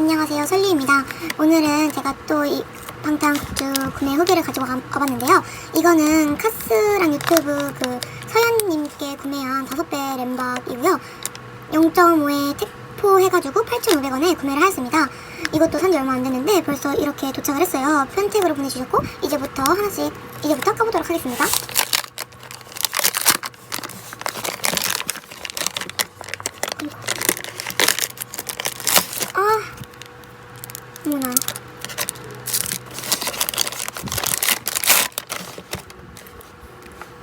안녕하세요. 설리입니다. 오늘은 제가 또 이 방탄 굿즈 구매 후기를 가지고 가, 와봤는데요. 이거는 카스랑 유튜브 그 서현님께 구매한 5배 램밥이고요. 0.5에 택포 해가지고 8,500원에 구매를 하였습니다. 이것도 산지 얼마 안 됐는데 벌써 이렇게 도착을 했어요. 편택으로 보내주셨고 이제부터 하나씩 이제부터 까보도록 하겠습니다 아 어머나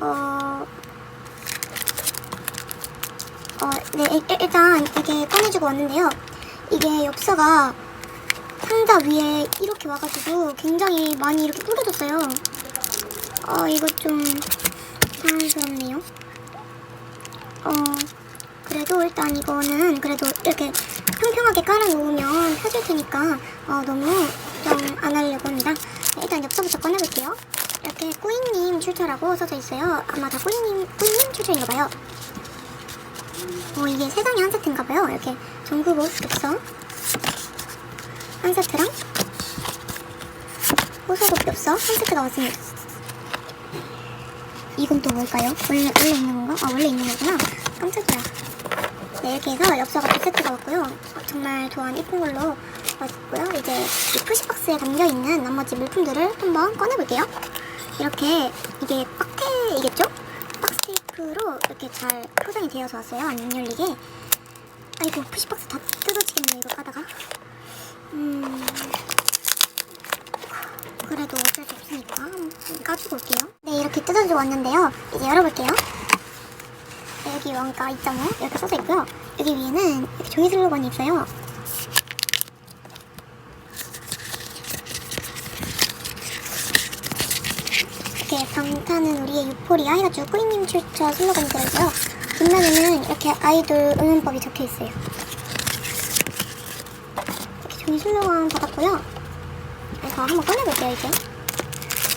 어... 어, 네, 일단 이렇게 꺼내주고 왔는데요. 이게 엽서가 상자 위에 이렇게 와가지고 굉장히 많이 이렇게 뿌려졌어요. 어, 이거 좀 당황스럽네요. 어, 그래도 일단 이거는 그래도 이렇게 평평하게 깔아놓으면 펴질 테니까 어, 너무 좀안 하려고 합니다. 네, 일단 엽서부터 꺼내볼게요. 이렇게 꾸이님 출처라고 써져 있어요. 아마 다 꾸이님, 꾸이님 출처인가 봐요. 어, 이게 세상에 한 세트인가 봐요. 이렇게 전구복 엽서 한 세트랑 호소록 엽서 한 세트가 왔습니다. 이건 또 뭘까요? 원래, 원래 있는 건가? 아, 원래 있는 거구나. 깜짝이야. 네, 이렇게 해서 엽서가 두 세트가 왔고요. 어, 정말 좋아하는 예쁜 걸로 왔고요. 이제 이 푸시박스에 담겨있는 나머지 물품들을 한번 꺼내볼게요. 이렇게 이게 빡테이겠죠? 박스 테이프로 이렇게 잘 포장이 되어서 왔어요. 안 열리게. 아이고, 푸시박스 다 뜯어지겠네, 이거 까다가. 음... 그래도 어쩔 수 없으니까 까주고 올게요. 네, 이렇게 뜯어져 왔는데요. 이제 열어볼게요. 네, 여기 원가 2.5 이렇게 써져 있고요. 여기 위에는 이렇게 종이 슬로건이 있어요. 이렇게 방탄은 우리의 유포리아 해가지고 꾸이님 출처 슬로건이 들어있고요. 뒷면에는 이렇게 아이돌 응원법이 적혀 있어요. 이렇게 종이 슬로건 받았고요. 그래서 한번 꺼내볼게요 이제.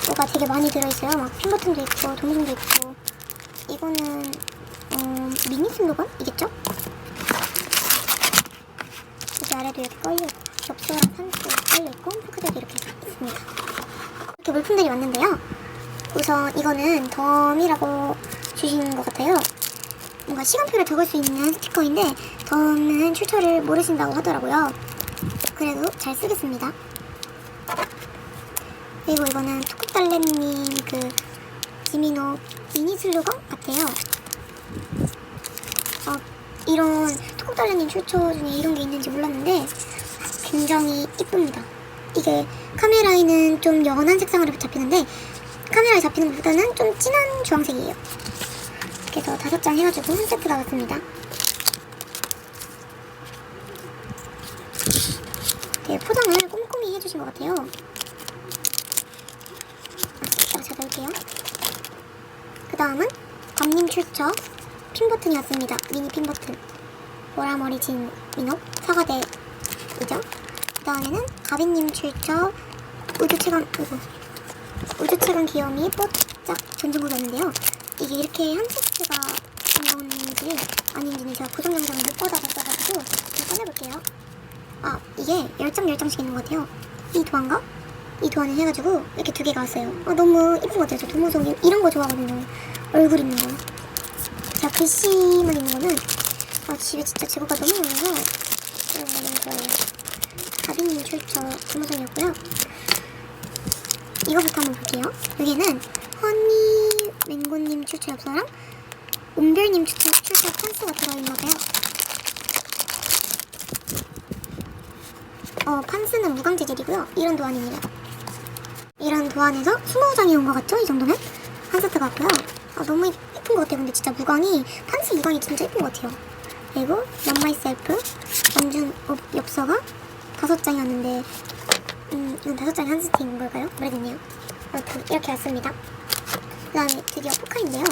뭐가 되게 많이 들어있어요. 막 핀버튼도 있고 동영상도 있고. 이거는 음, 미니 슬로건이겠죠? 여기 아래도 이렇게 걸려 엽서랑 산수 걸려 있고 포크들도 이렇게 있습니다. 이렇게 물품들이 왔는데요. 우선 이거는 덤이라고 주신 것 같아요. 뭔가 시간표를 적을 수 있는 스티커인데 덤은 출처를 모르신다고 하더라고요. 그래도 잘 쓰겠습니다. 그리고 이거는 토크달래님 그 지미노 미니 슬로건 같아요. 어, 이런 토크달래님 출처 중에 이런 게 있는지 몰랐는데 굉장히 이쁩니다. 이게 카메라에는 좀 연한 색상으로 잡히는데 카메라에 잡히는 것보다는 좀 진한 주황색이에요. 그래서 다섯 장 해가지고 한 세트 나왔습니다. 되게 포장을 꼼꼼히 해주신 것 같아요. 자, 제가 넣을게요. 그 다음은 감님 출처 핀 버튼이 왔습니다. 미니 핀 버튼. 보라머리 진 민옥 사과대 이죠. 그 다음에는 가비님 출처 우주체감 이거 우주체감 귀요미 뽀짝 전등구였는데요. 이게 이렇게 한 세트가 나오는지 아닌지는 제가 고정 영상을 못 받아봤어가지고 좀 꺼내볼게요. 아 이게 10장 10장씩 있는 것 같아요. 이 도안과 이 도안을 해가지고 이렇게 두 개가 왔어요. 아, 너무 이쁜 것 같아요. 저 도무송 이- 이런 거 좋아하거든요. 얼굴 있는 거. 글씨만 있는 거는 아, 집에 진짜 재고가 너무 많아서 이런 거 너무 좋아해요. 가비님 출처 도무송이었고요. 이거부터 한번 볼게요. 여기는 허니 맹고님 출처 엽서랑 온별님 출처, 출처 판스가 들어있나 봐요. 어, 판스는 무광 재질이고요. 이런 도안입니다. 이런 도안에서 20장이 온 것 같죠? 이 정도면? 한 세트 같고요. 아, 너무 이- 예쁜 것 같아요. 근데 진짜 무광이, 판스 무광이 진짜 예쁜 것 같아요. 그리고 넌마이셀프 원준 업- 엽서가 다섯 장이었는데 음, 이건 다섯 장이 한 세트인 걸까요? 모르겠네요. 아무튼 이렇게 왔습니다. 그 다음에 드디어 포카인데요.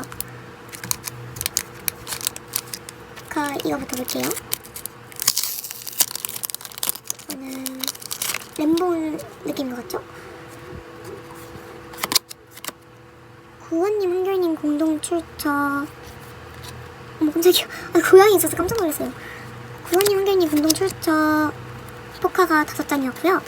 포카 이거부터 볼게요. 이거는 램봉 느낌인 것 같죠? 구원님, 한결님 공동 출처. 어머 깜짝이야. 아, 고양이 있어서 깜짝 놀랐어요. 구원님, 한결님 공동 출처 포카가 다섯 장이었고요.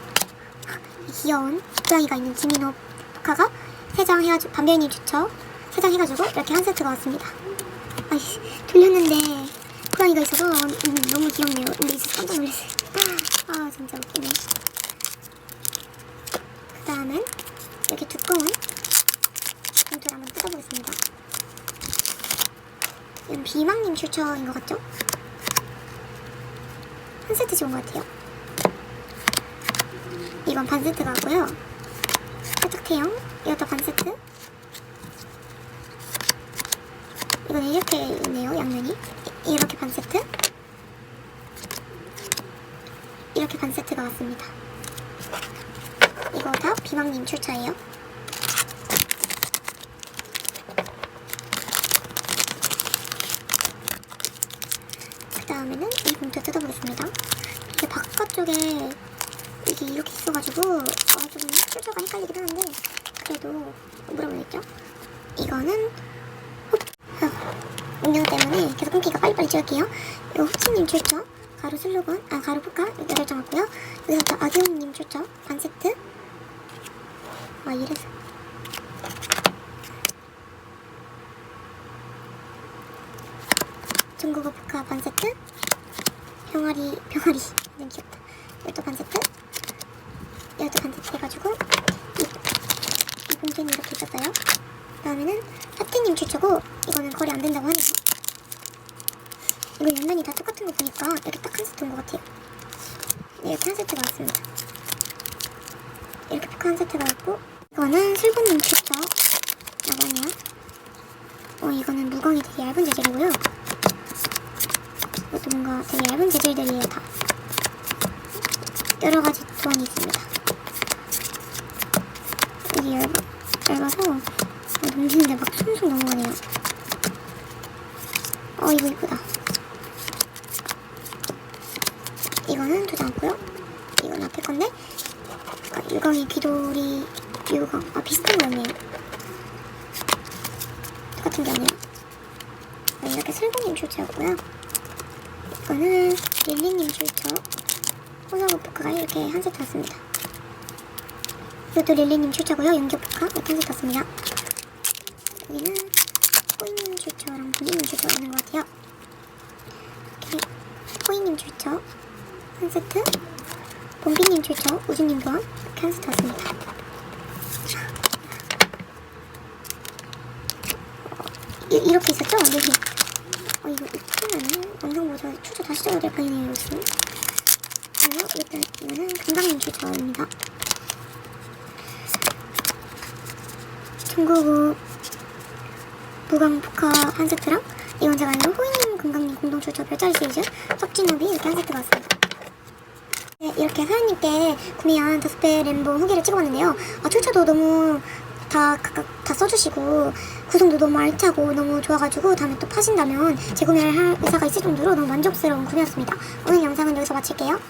이 귀여운 고양이가 있는 지민호 포카가 세 장 해가지고 반배우님 추천 세장 해가지고 이렇게 한 세트가 왔습니다. 아이씨 돌렸는데 고양이가 있어서 음, 너무 귀엽네요. 근데 진짜 깜짝 놀랐어요. 아 진짜 웃기네. 그 다음은 이렇게 두꺼운 뜯어보겠습니다. 이건 비망님 출처인 것 같죠? 한 세트 좋은 것 같아요. 이건 반 세트가 왔고요. 살짝 태형, 이것도 반 세트. 이건 이렇게 있네요, 양면이. 이- 이렇게 반 세트. 이렇게 반 세트가 왔습니다. 이거 다 비망님 출처예요. 그 다음에는 이 봉투 뜯어보겠습니다. 이게 바깥쪽에 이게 이렇게 있어가지고 아, 좀 출처가 헷갈리긴 하는데 그래도 물어보겠죠? 이거는 홉, 아, 운영 때문에 계속 끊기가 빨리빨리 찍을게요. 이거 호치님 출처 가루 슬로건 아 가루 포카 장 왔고요. 여기서 아기용님 출처 반 세트 아 이래서 중국어 포카 반 세트 병아리 병아리. 너무 귀엽다. 이것도 반 세트. 이것도 반 세트 해가지고 이, 이 봉투는 이렇게 있었어요. 그 다음에는 하트님 추천고 이거는 거래 안 된다고 하네요. 이거 양면이 다 똑같은 거 보니까 이렇게 딱 한 세트 온것 같아요. 네, 이렇게 한 세트가 왔습니다. 이렇게 포카 한 세트가 왔고 이거는 슬본님 추천 라고 하네요. 어 이거는 무광이 되게 얇은 재질이고요 뭔가 되게 얇은 재질들이에요 다 여러 가지 조언이 있습니다. 이게 얇, 얇아서 어, 넘기는데 막 숭숭 넘어가네요. 어 이거 이쁘다. 이거는 두장 왔고요. 이건 앞에 건데 아, 유광이 귀돌이 유광 아 비슷한 거였네요. 똑같은 게 아니라 네, 이렇게 슬공님 출처였고요 이거는 릴리님 출처 호사고 포카가 이렇게 한 세트 왔습니다. 이것도 릴리님 출처고요. 연기 포카 이렇게 한 세트 왔습니다. 여기는 코이님 출처랑 본인님 출처가 있는 것 같아요. 이렇게 코이님 출처 한 세트 본비님 출처 우주님 교환 이렇게 한 세트 왔습니다. 이, 이렇게 있었죠? 네. 어, 이거 이쁘면은 영상 보자 추천 다시 찍어야 될 판이네요, 요즘. 그리고 일단 이거는 금강님 추천입니다. 중국어 무광 포카 한 세트랑 이건 제가 아는 호잉님 금강님 공동 출처 별자리 시리즈 석진업이 이렇게 한 세트가 왔습니다. 네, 이렇게 사장님께 구매한 다섯 배 램보 후기를 찍어봤는데요. 아, 출처도 너무 다 다 써주시고 구성도 너무 알차고 너무 좋아가지고 다음에 또 파신다면 재구매를 할 의사가 있을 정도로 너무 만족스러운 구매였습니다. 오늘 영상은 여기서 마칠게요.